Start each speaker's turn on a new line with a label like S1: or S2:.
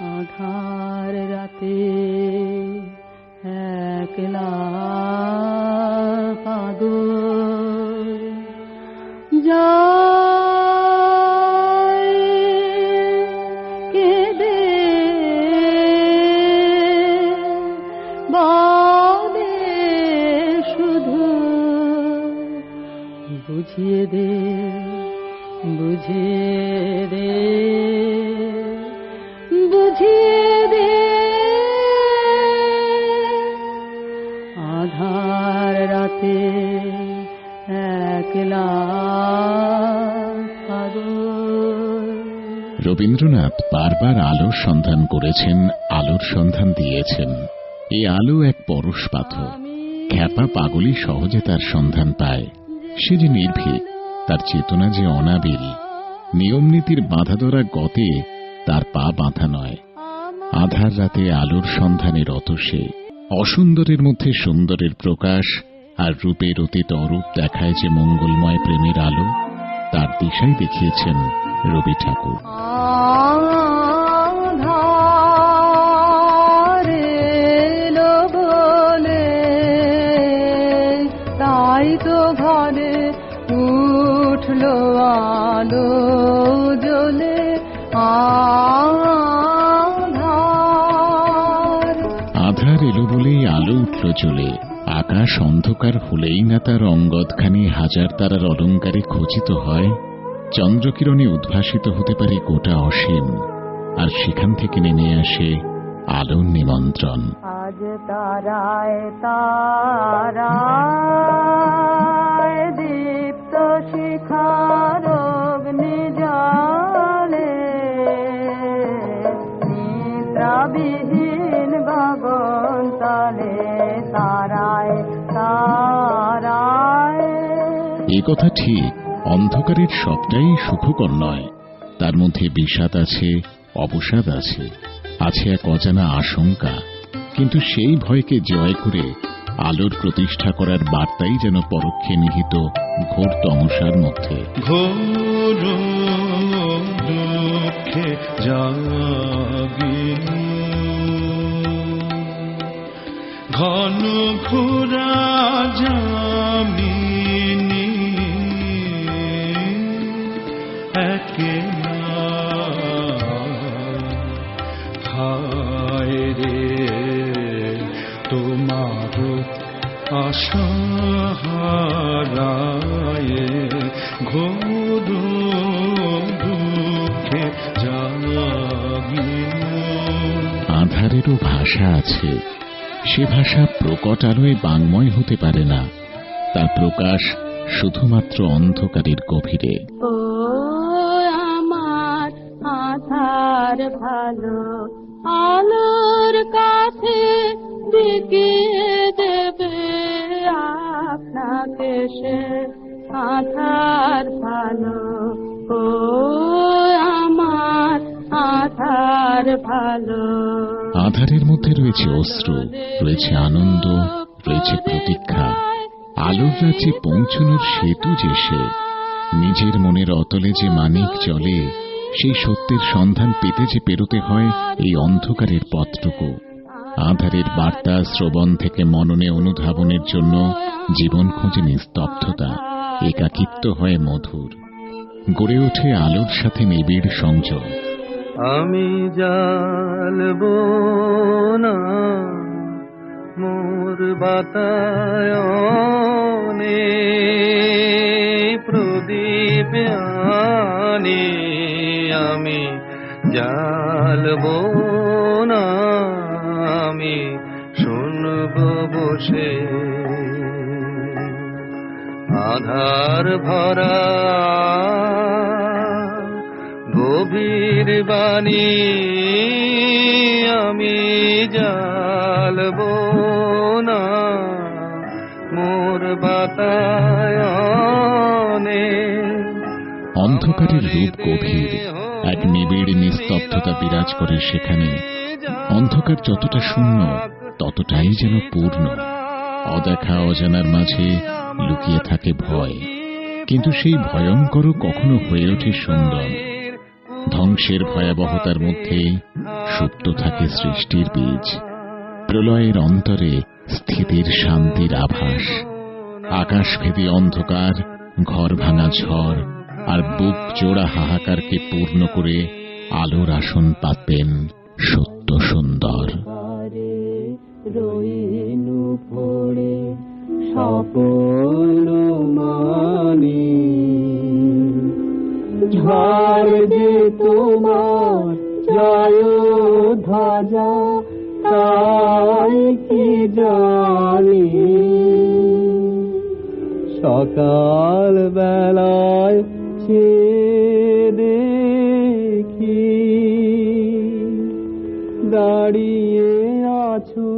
S1: আধার রাতে একলা শুধু বুঝিয়ে দে বুঝিয়ে দে। বুঝিয়ে দে আধার রাতে একলা
S2: রবীন্দ্রনাথ বারবার আলোর সন্ধান করেছেন, আলোর সন্ধান দিয়েছেন। এই আলো এক পরশ পাথর। খ্যাপা পাগলই সহজে তার সন্ধান পায়। সে যে নির্ভীক, তার চেতনা যে অনাবিল। নিয়মনীতির বাঁধা ধরা গতে তার পা বাঁধা নয়। আধার রাতে আলোর সন্ধানে রত সে। অসুন্দরের মধ্যে সুন্দরের প্রকাশ আর রূপের অতীত অরূপ দেখায় যে মঙ্গলময় প্রেমের আলো, তার দিশাই দেখিয়েছেন রবি ঠাকুর।
S1: তাই তো ঘরে উঠল আলো জ্বলে। আধার
S2: বলেই আলো উঠল চলে। আকাশ অন্ধকার হলেই না তার অঙ্গদখানি হাজার তারার অলঙ্কারে খচিত হয়। চন্দ্রকিরণে উদ্ভাসিত হতে পারে গোটা অসীম, আর সেখান থেকে নেমে আসে আলোর নিমন্ত্রণ।
S1: আজ তারায় তারায় নিদ্রাবিহীন গগন তলে তারায় তারায়।
S2: এ কথা ঠিক অন্ধকারের সবটাই সুখকর নয়। তার মধ্যে বিষাদ আছে অবসাদ আছে আছে এক অজানা আশঙ্কা। কিন্তু সেই ভয়কে জয় করে আলোর প্রতিষ্ঠা করার বার্তাই যেন পরোক্ষে নিহিত ঘোর তমসার মধ্যে।
S3: ঘোর দুঃখে জাগিনি। ঘন ঘোরা জামিনি একেলা হায় রে, তোমার আশা হারায় ঘোর দুঃখে জাগিনি
S2: আধারেরও ভাষা আছে। সে ভাষা প্রকট আলোয় বাংময় হতে পারে না। তার প্রকাশ শুধুমাত্র অন্ধকারের গভীরে।
S1: আমার আধার ভালো, আলোর কাছে ডেকে দেবে আপনাকে সে আধার ভালো। ও
S2: আধারের মধ্যে রয়েছে অশ্রু, রয়েছে আনন্দ, রয়েছে প্রতীক্ষা। আলোর রাজ্যে পৌঁছনোর সেতু যে সে, নিজের মনের অতলে যে মানিক চলে, সেই সত্যের সন্ধান পেতে যে পেরোতে হয় এই অন্ধকারের পথটুকু। আধারের বার্তা শ্রবণ থেকে মননে অনুধাবনের জন্য জীবন খোঁজে নিস্তব্ধতা, একাকিত্ব হয় মধুর। গড়ে ওঠে আলোর সাথে নিবিড় সংযোগ।
S3: আমি জালবো না মোর বাতায়নে প্রদীপ আনি। আমি জালবো না, আমি শুনব বসে। আধার ভরা বাণী আমি জালবো না। মোর বাতায়নে
S2: অন্ধকারের রূপ গভীর এক নিবিড় নিস্তব্ধতা বিরাজ করে সেখানে। অন্ধকার যতটা শূন্য ততটাই যেন পূর্ণ। অদেখা অজানার মাঝে লুকিয়ে থাকে ভয়। কিন্তু সেই ভয়ঙ্করও কখনো হয়ে ওঠে সুন্দর। ধ্বংসের ভয়াবহতার মধ্যে সুপ্ত থাকে সৃষ্টির বীজ। প্রলয়ের অন্তরে স্থিতির শান্তির আভাস। আকাশ ভেদে অন্ধকার ঘর ভাঙা ঝড় আর বুক জোড়া হাহাকারকে পূর্ণ করে আলোর আসন পাতবেন সত্য সুন্দর।
S1: সকল মানি ঝড় যে তোমার জয় ধ্বজা তাই কি জানি। সকাল বেলায় সে দেখি দাঁড়িয়ে আছো